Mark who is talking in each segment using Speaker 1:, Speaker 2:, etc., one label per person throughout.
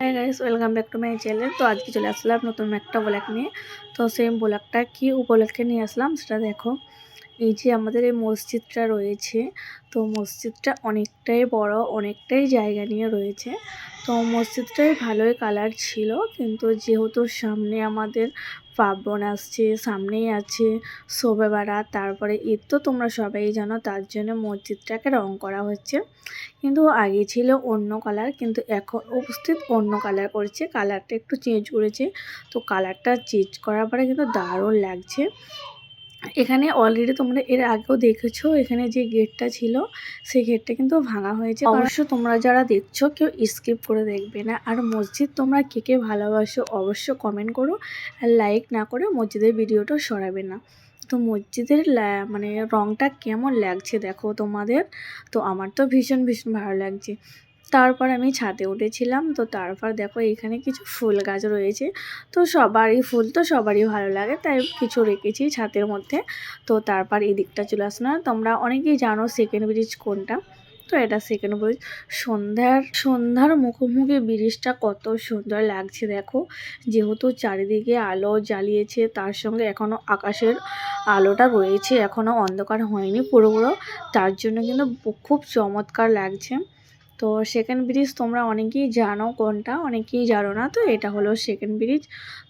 Speaker 1: হ্যাঁ guys welcome back to my channel তো আজকে চলে আসলাম নতুন একটা ব্লগ নিয়ে। তো সেম ব্লগটা কি উপলক্ষে নিয়ে আসলাম সেটা দেখো। এই যে আমাদের এই মসজিদটা রয়েছে, তো মসজিদটা অনেকটাই বড়, অনেকটাই জায়গা নিয়ে রয়েছে। তো মসজিদটাই ভালোই কালার ছিল, কিন্তু যেহেতু সামনে আমাদের পার্বণ আসছে, সামনেই আছে শোবে বারাত তারপরে ঈদ তো তোমরা সবাই জানো, তার জন্য মসজিদটাকে রং করা হচ্ছে। কিন্তু আগে ছিল অন্য কালার কিন্তু এখন উপস্থিত অন্য কালার করেছে। কালারটা একটু চেঞ্জ করেছে। তো কালারটা চেঞ্জ করার পরে কিন্তু দারুণ লাগছে। এখানে অলরেডি তোমরা এর আগেও দেখেছ, এখানে যে গেটটা ছিল, সেই গেটটা কিন্তু ভাঙা হয়েছে। অবশ্য তোমরা যারা দেখছ, কেউ স্কিপ করে দেখবে না। আর মসজিদ তোমরা কে কে ভালোবাসো অবশ্য কমেন্ট করো। আর লাইক না করে মসজিদের ভিডিওটা সরাবে না। তো মসজিদের মানে রংটা কেমন লাগছে দেখো তোমাদের? তো আমার তো ভীষণ ভীষণ ভালো লাগছে। তারপর আমি ছাদে উঠেছিলাম। তো তারপর দেখো এখানে কিছু ফুল গাছ রয়েছে। তো সবারই ফুল তো সবারই ভালো লাগে, তাই কিছু রেখেছি ছাদের মধ্যে। তো তারপর এই দিকটা চলে আসলো তোমরা অনেকেই জানো সেকেন্ড ব্রিজ কোনটা? তো এটা সেকেন্ড ব্রিজ সন্ধ্যার সন্ধ্যার মুখোমুখি ব্রিজটা কত সুন্দর লাগছে দেখো। যেহেতু চারিদিকে আলো জ্বালিয়েছে, তার সঙ্গে এখনও আকাশের আলোটা রয়েছে এখনও অন্ধকার হয়নি পুরোপুরো। তার জন্য কিন্তু খুব চমৎকার লাগছে। তো সেকেন্ড ব্রিজ তোমরা অনেকেই জানো কোনটা, অনেকেই জানো না, তো এটা হলো সেকেন্ড ব্রিজ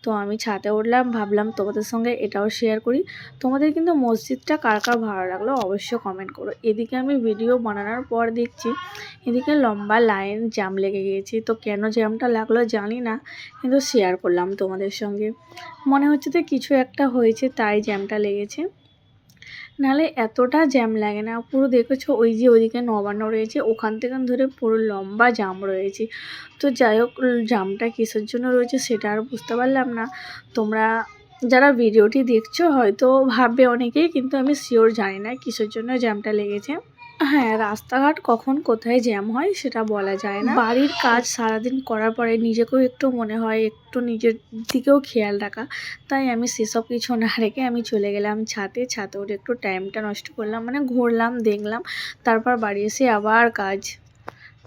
Speaker 1: তো আমি ছাদে উঠলাম, ভাবলাম তোমাদের সঙ্গে এটাও শেয়ার করি। তোমাদের কিন্তু মসজিদটা কার কার ভালো লাগল অবশ্যই কমেন্ট করো। এদিকে আমি ভিডিও বানানোর পর দেখছি, এদিকে লম্বা লাইন জ্যাম লেগে গিয়েছি। তো কেন জ্যামটা লাগল জানি না, কিন্তু শেয়ার করলাম তোমাদের সঙ্গে। মনে হচ্ছে যে কিছু একটা হয়েছে, তাই জ্যামটা লেগেছে। নাহলে এতটা জ্যাম লাগে না। পুরো দেখেছ ওই যে ওইদিকে নবান্ন রয়েছে, ওখান থেকে ধরে পুরো লম্বা জাম রয়েছে। তো যাই হোক, জামটা কিসের জন্য রয়েছে সেটা আর বুঝতে পারলাম না। তোমরা যারা ভিডিওটি দেখছ হয়তো ভাববে অনেকেই, কিন্তু আমি শিওর জানি না কিসের জন্য জ্যামটা লেগেছে। হ্যাঁ রাস্তাঘাট কখন কোথায় জ্যাম হয় সেটা বলা যায় না। বাড়ির কাজ সারাদিন করার পরে নিজেকেও একটু মনে হয়, একটু নিজের দিকেও খেয়াল রাখা। তাই আমি সেসব কিছু না রেখে আমি চলে গেলাম ছাতে ছাতে ওর একটু টাইমটা নষ্ট করলাম মানে ঘুরলাম, দেখলাম, তারপর বাড়ি এসে আবার কাজ।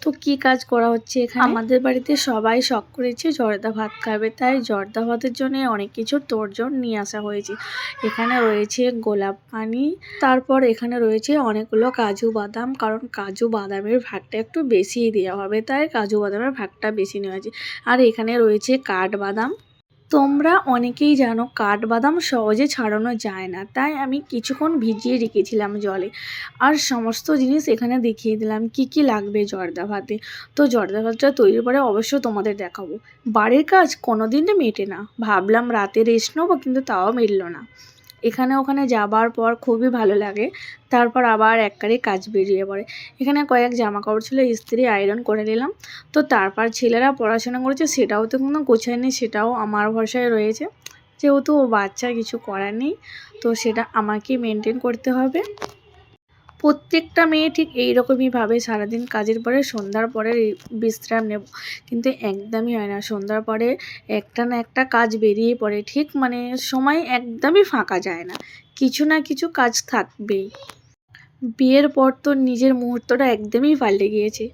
Speaker 1: তো কি কাজ করা হচ্ছে এখানে? আমাদের বাড়িতে সবাই শখ করেছে জর্দা ভাত খাবে, তাই জর্দা ভাতের জন্য অনেক কিছু তোরজন নিয়ে আসা হয়েছে। এখানে রয়েছে গোলাপ পানি, তারপর এখানে রয়েছে অনেকগুলো কাজু বাদাম, কারণ কাজু বাদামের ভাগটা একটু বেশিই দেওয়া হবে, তাই কাজু বাদামের ভাগটা বেশি নেওয়া হয়েছে। আর এখানে রয়েছে কাঠবাদাম তোমরা অনেকেই জানো কাঠবাদাম সহজে ছাড়ানো যায় না, তাই আমি কিছুক্ষণ ভিজিয়ে রেখেছিলাম জলে। আর সমস্ত জিনিস এখানে দেখিয়ে দিলাম, কি কি লাগবে জর্দা ভাতে। তো জর্দা ভাতটা তৈরির করে অবশ্য তোমাদের দেখাবো। বাড়ির কাজ কোনো দিনই মেটে না। ভাবলাম রাতে রেস্ট নেব, কিন্তু তাও মিলল না। এখানে ওখানে যাবার পর খুবই ভালো লাগে। তারপর আবার একবারে কাজ বেরিয়ে পড়ে। এখানে কয়েক জামা কাপড় ছিল, ইস্ত্রি আয়রন করে নিলাম। তো তারপর ছেলেরা পড়াশোনা করেছে, সেটাও তো কোনো গোছায়নি, সেটাও আমার ভরসায় রয়েছে। যেহেতু বাচ্চা, কিছু করার নেই, তো সেটা আমাকে মেনটেন করতে হবে। প্রত্যেকটা মেয়ে ঠিক এইরকমই ভাবে সারাদিন কাজের পরে, সন্ধ্যার পরে বিশ্রাম নেব। কিন্তু একদমই হয় না। সন্ধ্যার পরে একটা না একটা কাজ বেরিয়ে পড়ে। ঠিক মানে সময় একদমই ফাঁকা যায় না। কিছু না কিছু কাজ থাকবেই। বিয়ের পর তো নিজের মুহূর্তটা একদমই পাল্টে গিয়েছে।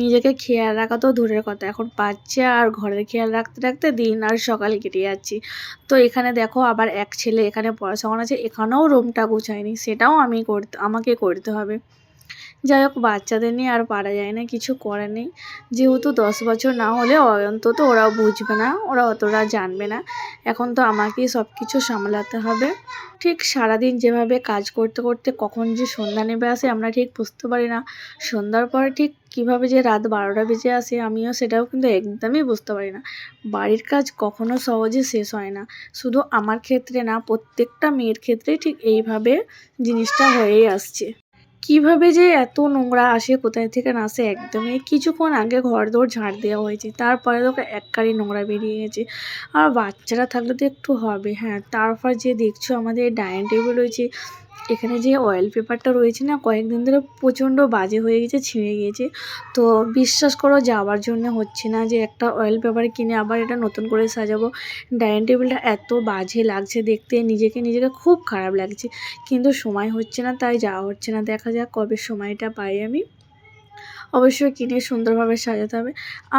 Speaker 1: নিজেকে খেয়াল রাখা তো দূরের কথা। এখন বাচ্চা আর ঘরের খেয়াল রাখতে রাখতে দিন আর সকাল কেটে যাচ্ছি। তো এখানে দেখো আবার এক ছেলে এখানে পড়াশোনা আছে এখানেও রুমটা গুছায়নি। সেটাও আমি করতে, আমাকে করতে হবে। যাই হোক, বাচ্চাদের নিয়ে আর পারা যায় না, কিছু করার নেই। যেহেতু দশ বছর না হলে অন্তত ওরাও বুঝবে না, ওরা অতটা জানবে না। এখন তো আমাকেই সব কিছু সামলাতে হবে। ঠিক সারাদিন যেভাবে কাজ করতে করতে কখন যে সন্ধ্যা নেমে আসে আমরা ঠিক বুঝতে পারি না। সন্ধ্যার পরে ঠিক কীভাবে যে রাত বারোটা বেজে আসে আমিও সেটাও কিন্তু একদমই বুঝতে পারি না। বাড়ির কাজ কখনো সহজে শেষ হয় না। শুধু আমার ক্ষেত্রে না, প্রত্যেকটা মেয়ের ক্ষেত্রে ঠিক এইভাবে জিনিসটা হয়েই আসছে। কীভাবে যে এত নোংরা আসে, কোথায় থেকে না আসে একদমই। কিছুক্ষণ আগে ঘর দৌড় ঝাড় দেওয়া হয়েছে, তারপরে তো এক কারি নোংরা বেরিয়ে গেছে। আর বাচ্চারা থাকলে তো একটু হবে হ্যাঁ। তারপর যে দেখছ আমাদের ডাইনিং টেবিল রয়েছে এখানে যে অয়েল পেপারটা রয়েছে না, কয়েকদিন ধরে প্রচণ্ড বাজে হয়ে গেছে, ছিঁড়ে গিয়েছে তো বিশ্বাস করো যাওয়ার জন্য হচ্ছে না যে একটা অয়েল পেপার কিনে আবার এটা নতুন করে সাজাবো। ডাইনিং টেবিলটা এত বাজে লাগছে দেখতে, নিজেকে নিজেকে খুব খারাপ লাগছে। কিন্তু সময় হচ্ছে না, তাই যাওয়া হচ্ছে না। দেখা যাক কবে সময়টা পাই আমি। অবশ্যই কিনে সুন্দরভাবে সাজাতে হবে।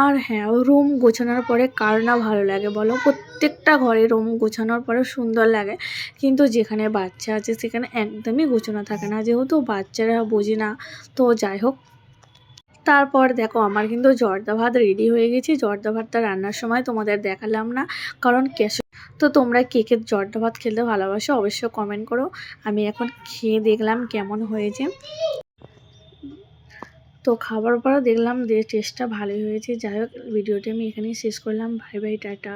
Speaker 1: আর হ্যাঁ রুম গোছানোর পরে কার না ভালো লাগে বলো? প্রত্যেকটা ঘরে রুম গোছানোর পরে সুন্দর লাগে। কিন্তু যেখানে বাচ্চা আছে সেখানে একদমই গোছানো থাকে না। যেহেতু বাচ্চারা বোঝে না, তো যাই হোক। তারপর দেখো, আমার কিন্তু জর্দা ভাত রেডি হয়ে গেছে। জর্দা ভাতটা রান্নার সময় তোমাদের দেখালাম না, কারণ ক্যাশ তো তোমরা কে কে জর্দা ভাত খেতে ভালোবাসো অবশ্যই কমেন্ট করো। আমি এখন খেয়ে দেখলাম কেমন হয়েছে। তো খাবার পরে দেখলাম যে টেস্টটা ভালোই হয়েছে। যাই হোক ভিডিওটি আমি এখানেই শেষ করলাম। ভাই ভাই টাটা।